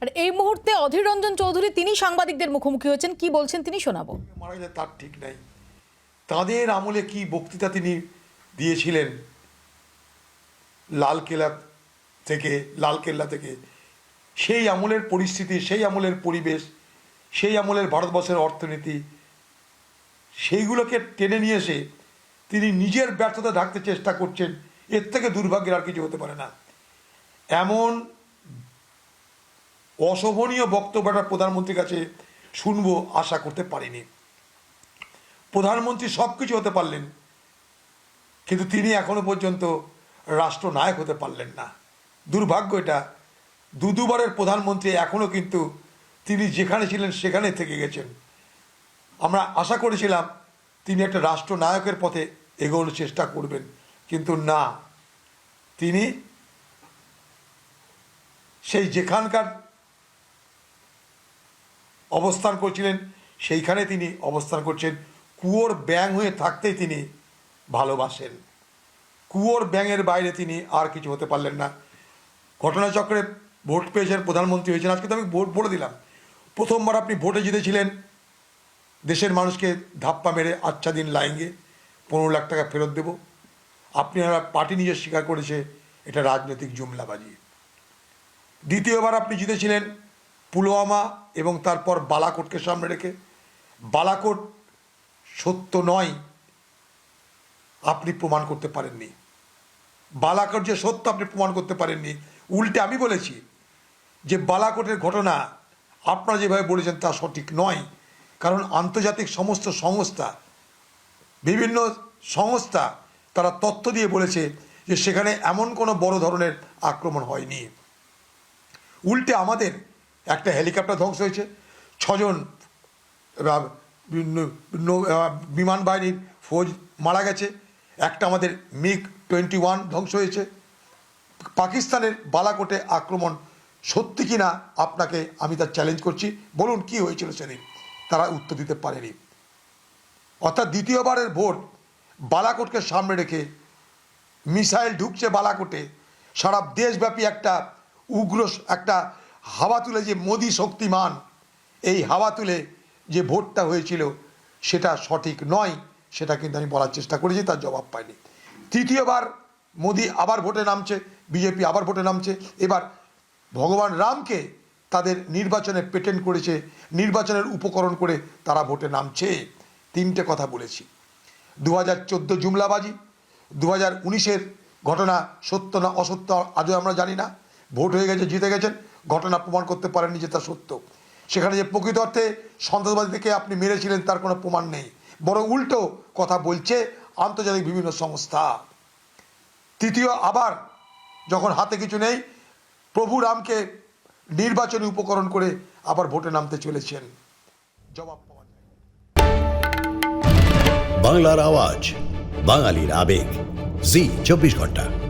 আর এই মুহূর্তে অধীর রঞ্জন চৌধুরী তিনি সাংবাদিকদের মুখোমুখি হয়েছেন। কি বলছেন তিনি শোনাবো। মারা যায় তার ঠিক নাই। তাদের আমলে কি বক্তৃতা তিনি দিয়েছিলেন? লালকেল্লা থেকে লালকেল্লা থেকে। সেই আমলের পরিস্থিতি, সেই আমলের পরিবেশ, সেই আমলের ভারতবর্ষের অর্থনীতি, সেইগুলোকে টেনে নিয়ে এসে তিনি নিজের ব্যর্থতা ঢাকতে চেষ্টা করছেন। এর থেকে দুর্ভাগ্যের আর কিছু হতে পারে না। এমন অশোভনীয় বক্তব্যটা প্রধানমন্ত্রীর কাছে শুনব, আশা করতে পারিনি। প্রধানমন্ত্রী সব কিছু হতে পারলেন, কিন্তু তিনি এখনও পর্যন্ত রাষ্ট্রনায়ক হতে পারলেন না। দুর্ভাগ্য এটা, দু দুবারের প্রধানমন্ত্রী এখনও কিন্তু তিনি যেখানে ছিলেন সেখানে থেকে গেছেন। আমরা আশা করেছিলাম তিনি একটা রাষ্ট্রনায়কের পথে এগোনোর চেষ্টা করবেন, কিন্তু না। তিনি সেই যেখানকার অবস্থান করছিলেন, সেইখানে তিনি অবস্থান করছেন। কুয়োর ব্যাং হয়ে থাকতেই তিনি ভালোবাসেন। কুয়োর ব্যাঙের বাইরে তিনি আর কিছু হতে পারলেন না। ঘটনাচক্রে ভোট পেয়েছেন প্রধানমন্ত্রী হয়েছেন। আজকে তো আমি ভোট বলে দিলাম। প্রথমবার আপনি ভোটে জিতেছিলেন, দেশের মানুষকে ধাপ্পা মেরে আচ্ছা দিন লাইঙ্গে। পনেরো লাখ টাকা ফেরত দেব। আপনি পার্টি নিজে স্বীকার করেছে, এটা রাজনৈতিক জুমলাবাজি। দ্বিতীয়বার আপনি জিতেছিলেন পুলওয়ামা এবং তারপর বালাকোটকে সামনে রেখে। বালাকোট সত্য নয়, আপনি প্রমাণ করতে পারেননি। বালাকোট যে সত্য, আপনি প্রমাণ করতে পারেননি। উল্টে আমি বলেছি যে বালাকোটের ঘটনা আপনারা যেভাবে বলেছেন তা সঠিক নয়, কারণ আন্তর্জাতিক সমস্ত সংস্থা, বিভিন্ন সংস্থা তারা তথ্য দিয়ে বলেছে যে সেখানে এমন কোনো বড় ধরনের আক্রমণ হয়নি। উল্টে আমাদের একটা হেলিকপ্টার ধ্বংস হয়েছে। ছজন বিমান বাহিনীর ফৌজ মারা গেছে। একটা আমাদের মিগ টোয়েন্টি ওয়ান ধ্বংস হয়েছে। পাকিস্তানের বালাকোটে আক্রমণ সত্যি কি না আপনাকে আমি তার চ্যালেঞ্জ করছি। বলুন কি হয়েছিল সেদিন? তারা উত্তর দিতে পারেনি। অর্থাৎ দ্বিতীয়বারের ভোট বালাকোটকে সামনে রেখে মিসাইল ঢুকছে বালাকোটে। সারা দেশব্যাপী একটা উগ্র একটা হাওয়া তুলে যে মোদি শক্তিমান, এই হাওয়া তুলে যে ভোটটা হয়েছিল, সেটা সঠিক নয়, সেটা কিন্তু আমি বলার চেষ্টা করেছি, তার জবাব পাইনি। তৃতীয়বার মোদি আবার ভোটে নামছে, বিজেপি আবার ভোটে নামছে, এবার ভগবান রামকে তাদের নির্বাচনে পেটেন্ট করেছে, নির্বাচনের উপকরণ করে তারা ভোটে নামছে। তিনটে কথা বলেছি। দু হাজার চোদ্দ জুমলাবাজি দু হাজার উনিশের ঘটনা সত্য না অসত্য, আজও আমরা জানি না। ভোট হয়ে গেছে, জিতে গেছেন। ঘটনা প্রমাণ করতে পারেননি যে তা সত্য। সেখানে যে প্রকৃত অর্থে সন্ত্রাসবাদী থেকে আপনি মেরেছিলেন তার কোনো প্রমাণ নেই। বরং উল্টো কথা বলছে আন্তর্জাতিক বিভিন্ন সংস্থা। তৃতীয়, আবার যখন হাতে কিছু নেই, প্রভু রামকে নির্বাচনী উপকরণ করে আবার ভোটে নামতে চলেছেন। জবাব বাংলার আওয়াজ, বাঙালির আবেগ। জি, চব্বিশ ঘণ্টা।